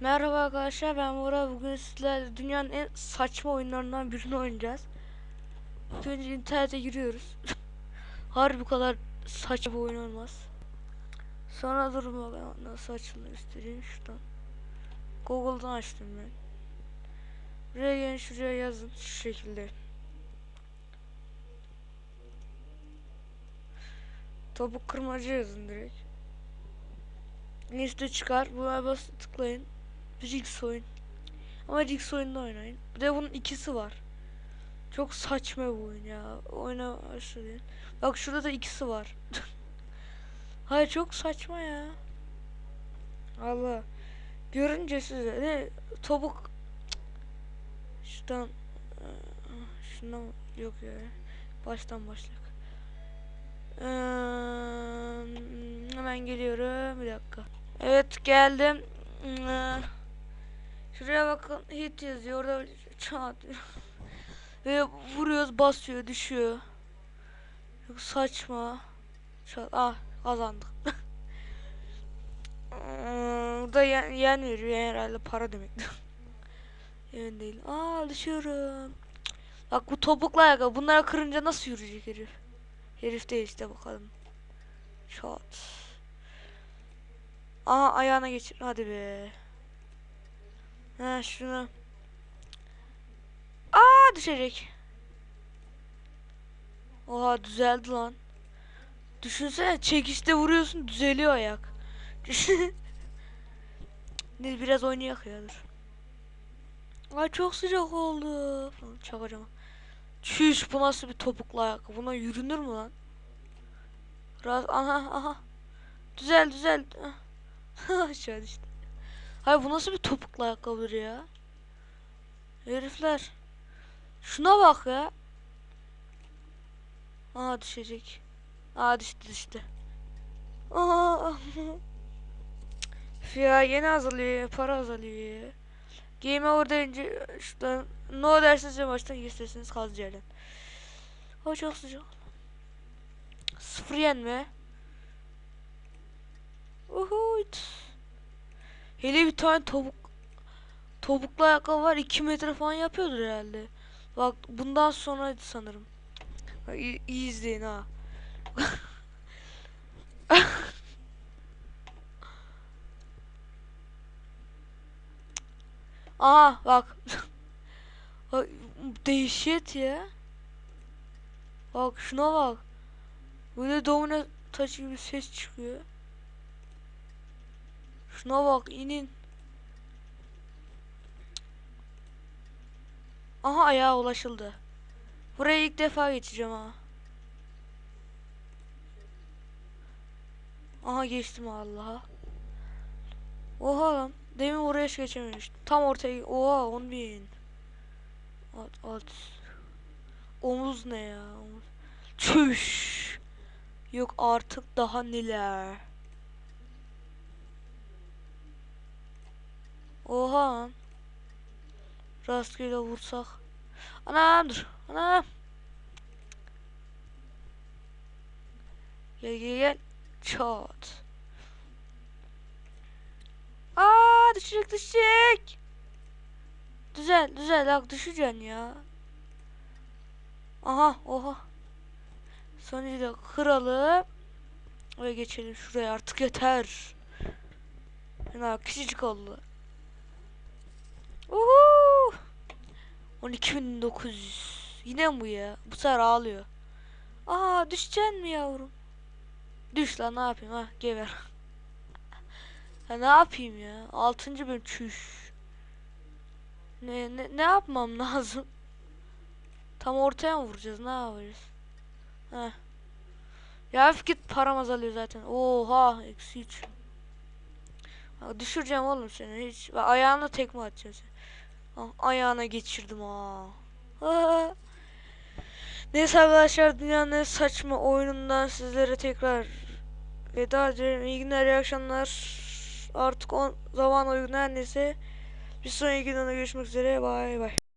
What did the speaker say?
Merhaba arkadaşlar ben Bora bugün sizlerle dünyanın en saçma oyunlarından birini oynayacağız. Önce internete giriyoruz. Harbi bu kadar saçma bir oyun olmaz. Sonra durun bakalım nasıl açıldığını göstereyim şuradan. Google'dan açtım ben. Buraya gelin şuraya yazın şu şekilde. Topuk kırmacı yazın direkt. Liste çıkar. Buna bas tıklayın. Rigs oyun. Ama Rigs oyunda oynayın. Bir de bunun ikisi var. Çok saçma bir oyun ya. Oyna başlayın. Bak şurada da ikisi var. Hayır çok saçma ya. Allah. Görünce size ne topuk şuradan eee, şundan yok ya. Baştan başlayalım. Eee, hemen geliyorum. Bir dakika. Evet geldim. Eee, Şuraya bakın hit yazıyor. Orada çat. Ve vuruyoruz basıyor düşüyor. Çok saçma. Çat. Ah kazandık. Burada yen, yen veriyor herhalde para demek. Yen değil. Aa düşüyorum. Bak bu topukla ayakkabı. Bunlara kırınca nasıl yürüyecek herif? Herif değil işte bakalım. Şat. Aha ayağına geçir. Hadi be. Ha şunu. Aa düşecek. Oha düzeldi lan. Düşünsene çekişte vuruyorsun düzeliyor ayak. ne biraz oynayak ya. Ay çok sıcak oldu. Falan Çakacağım. Çüş bu nasıl bir topuklu ayakkabı? Buna yürünür mü lan? Raz aha aha. Düzel düzel. Aşağı düştü. Hayır bu nasıl bir topuklu ayakkabıdır ya? Herifler. Şuna bak ya. Aa düşecek. Aa düştü düştü. Aa. Yeni azalıyor para azalıyor ya. Game over deyince şuradan no dersiniz ve maçtan isterseniz kaldığı yerden. Aa çok sıcak. Sıfır yenme. Uhuyt. Hele bir tane topuk topuklu ayakkabı var 2 metre falan yapıyordur herhalde. Bak bundan sonra sanırım. Bak, iyi, izleyin ha. Aha bak. Bak, Dehşet ya. Bak şuna bak. Böyle domino taşı gibi ses çıkıyor. Şuna bak inin. Aha ayağa ulaşıldı. Buraya ilk defa geçeceğim ha. Aha geçtim Allah'a. Oha lan. Demin oraya geçememiştim. Tam ortaya. Oha 10 bin. At at. Omuz ne ya? Omuz. Çüş. Yok artık daha neler. Oha lan. Rastgele vursak. Anam dur. Anam. Gel gel gel. Çat. Aa düşecek düşecek. Düzel düzel bak düşeceksin ya. Aha oha. Sonuncuyu da kıralım. Ve geçelim şuraya artık yeter. Yani küçücük oldu. Uhu. 12900. Yine bu ya? Bu sefer ağlıyor. Aa düşeceksin mi yavrum? Düş lan ne yapayım ha geber. ya ne yapayım ya? 6. bölüm çüş. Ne, ne ne yapmam lazım? Tam ortaya mı vuracağız? Ne yapacağız? Ya hafif git param azalıyor zaten. Oha eksi 3. Ya düşüreceğim oğlum seni hiç. Ayağına tekme atacağım seni. Ah, ayağına geçirdim ha. Neyse arkadaşlar dünyanın en saçma oyunundan sizlere tekrar veda ederim. İyi günler, iyi akşamlar. Artık on zaman uygun her neyse. Bir sonraki videoda görüşmek üzere. Bay bay.